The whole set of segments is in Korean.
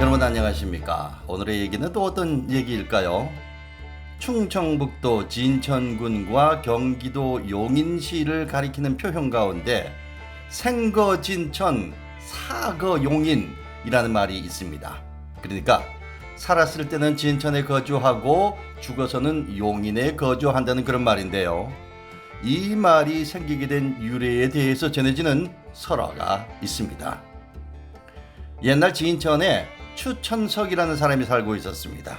여러분 안녕하십니까? 오늘의 얘기는 또 어떤 얘기일까요? 충청북도 진천군과 경기도 용인시를 가리키는 표현 가운데 생거 진천 사거 용인이라는 말이 있습니다. 그러니까 살았을 때는 진천에 거주하고 죽어서는 용인에 거주한다는 그런 말인데요. 이 말이 생기게 된 유래에 대해서 전해지는 설화가 있습니다. 옛날 진천에 추천석이라는 사람이 살고 있었습니다.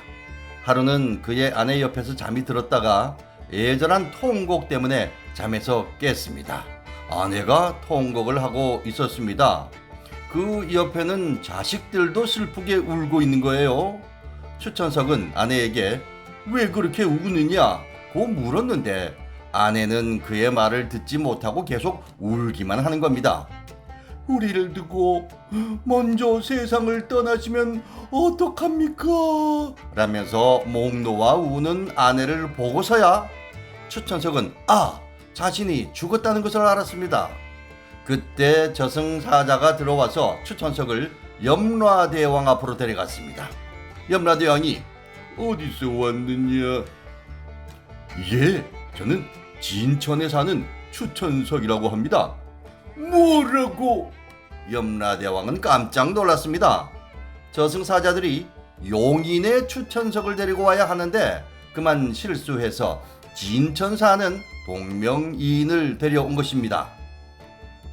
하루는 그의 아내 옆에서 잠이 들었다가 예전한 통곡 때문에 잠에서 깼습니다. 아내가 통곡을 하고 있었습니다. 그 옆에는 자식들도 슬프게 울고 있는 거예요. 추천석은 아내에게 왜 그렇게 우느냐? 고 물었는데 아내는 그의 말을 듣지 못하고 계속 울기만 하는 겁니다. 우리를 두고 먼저 세상을 떠나시면 어떡합니까? 라면서 목 놓아 우는 아내를 보고서야 추천석은 아 자신이 죽었다는 것을 알았습니다. 그때 저승사자가 들어와서 추천석을 염라대왕 앞으로 데려갔습니다. 염라대왕이 어디서 왔느냐? 예, 저는 진천에 사는 추천석이라고 합니다. 뭐라고? 염라대왕은 깜짝 놀랐습니다. 저승사자들이 용인의 추천석을 데리고 와야 하는데 그만 실수해서 진천 사는 동명이인을 데려온 것입니다.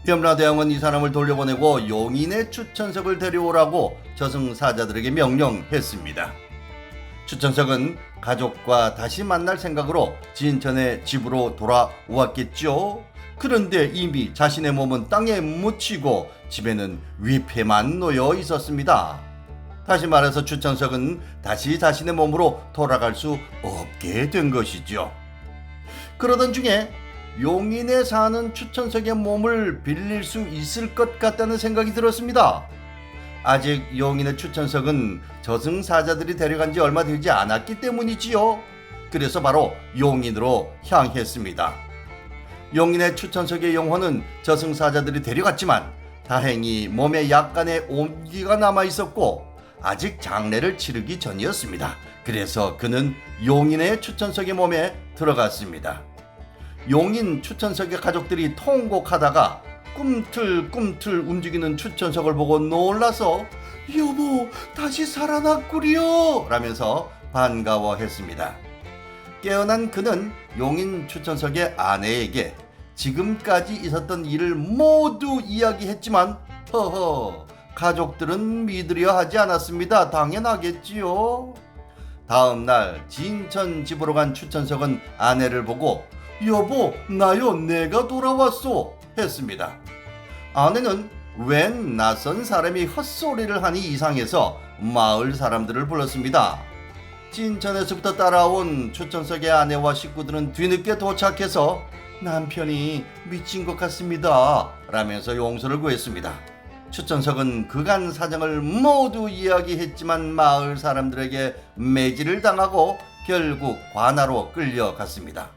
염라대왕은 이 사람을 돌려보내고 용인의 추천석을 데려오라고 저승사자들에게 명령했습니다. 추천석은 가족과 다시 만날 생각으로 진천의 집으로 돌아왔겠죠. 그런데 이미 자신의 몸은 땅에 묻히고 집에는 위패만 놓여 있었습니다. 다시 말해서 추천석은 다시 자신의 몸으로 돌아갈 수 없게 된 것이죠. 그러던 중에 용인에 사는 추천석의 몸을 빌릴 수 있을 것 같다는 생각이 들었습니다. 아직 용인의 추천석은 저승사자들이 데려간 지 얼마 되지 않았기 때문이지요. 그래서 바로 용인으로 향했습니다. 용인의 추천석의 영혼은 저승사자들이 데려갔지만 다행히 몸에 약간의 온기가 남아 있었고 아직 장례를 치르기 전이었습니다. 그래서 그는 용인의 추천석의 몸에 들어갔습니다. 용인 추천석의 가족들이 통곡하다가 꿈틀꿈틀 움직이는 추천석을 보고 놀라서 여보 다시 살아났구려 라면서 반가워했습니다. 깨어난 그는 용인 추천석의 아내에게 지금까지 있었던 일을 모두 이야기했지만 허허 가족들은 믿으려 하지 않았습니다. 당연하겠지요. 다음 날 진천 집으로 간 추천석은 아내를 보고 여보 나요 내가 돌아왔소 했습니다. 아내는 웬 낯선 사람이 헛소리를 하니 이상해서 마을 사람들을 불렀습니다. 진천에서부터 따라온 추천석의 아내와 식구들은 뒤늦게 도착해서 남편이 미친 것 같습니다. 라면서 용서를 구했습니다. 추천석은 그간 사정을 모두 이야기했지만 마을 사람들에게 매질을 당하고 결국 관하로 끌려갔습니다.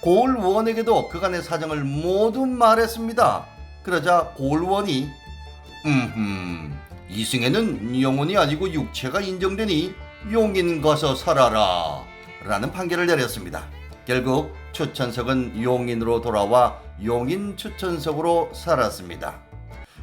고을원에게도 그간의 사정을 모두 말했습니다. 그러자 고을원이 음흠 이승에는 영혼이 아니고 육체가 인정되니 용인 가서 살아라 라는 판결을 내렸습니다. 결국 추천석은 용인으로 돌아와 용인 추천석으로 살았습니다.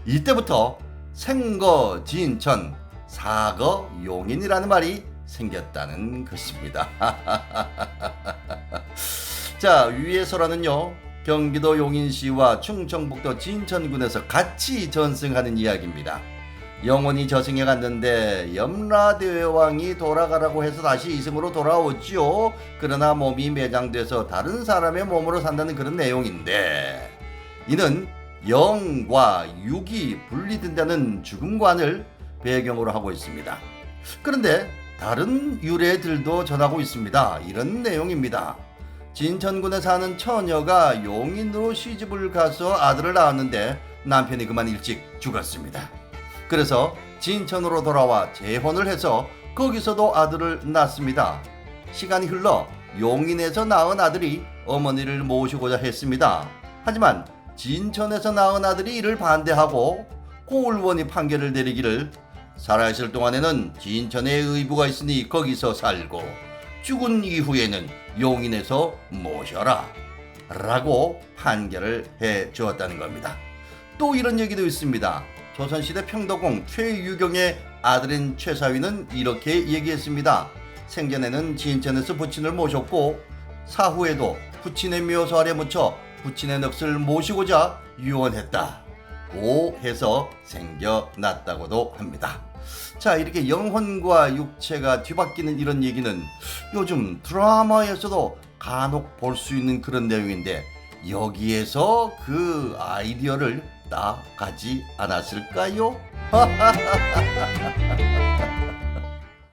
이때부터 생거 진천 사거 용인이라는 말이 생겼다는 것입니다. 자 위에서라는요 경기도 용인시와 충청북도 진천군에서 같이 전승하는 이야기입니다. 영혼이 저승에 갔는데 염라대왕이 돌아가라고 해서 다시 이승으로 돌아오지요. 그러나 몸이 매장돼서 다른 사람의 몸으로 산다는 그런 내용인데 이는 영과 육이 분리된다는 죽음관을 배경으로 하고 있습니다. 그런데 다른 유래들도 전하고 있습니다. 이런 내용입니다. 진천군에 사는 처녀가 용인으로 시집을 가서 아들을 낳았는데 남편이 그만 일찍 죽었습니다. 그래서 진천으로 돌아와 재혼을 해서 거기서도 아들을 낳습니다. 시간이 흘러 용인에서 낳은 아들이 어머니를 모시고자 했습니다. 하지만 진천에서 낳은 아들이 이를 반대하고 고을원이 판결을 내리기를 살아있을 동안에는 진천에 의부가 있으니 거기서 살고 죽은 이후에는 용인에서 모셔라 라고 판결을 해 주었다는 겁니다. 또 이런 얘기도 있습니다. 조선시대 평덕공 최유경의 아들인 최사위는 이렇게 얘기했습니다. 생전에는 진천에서 부친을 모셨고 사후에도 부친의 묘소 아래 묻혀 부친의 넋을 모시고자 유언했다. 고 해서 생겨났다고도 합니다. 자, 이렇게 영혼과 육체가 뒤바뀌는 이런 얘기는 요즘 드라마에서도 간혹 볼 수 있는 그런 내용인데 여기에서 그 아이디어를 따가지 않았을까요?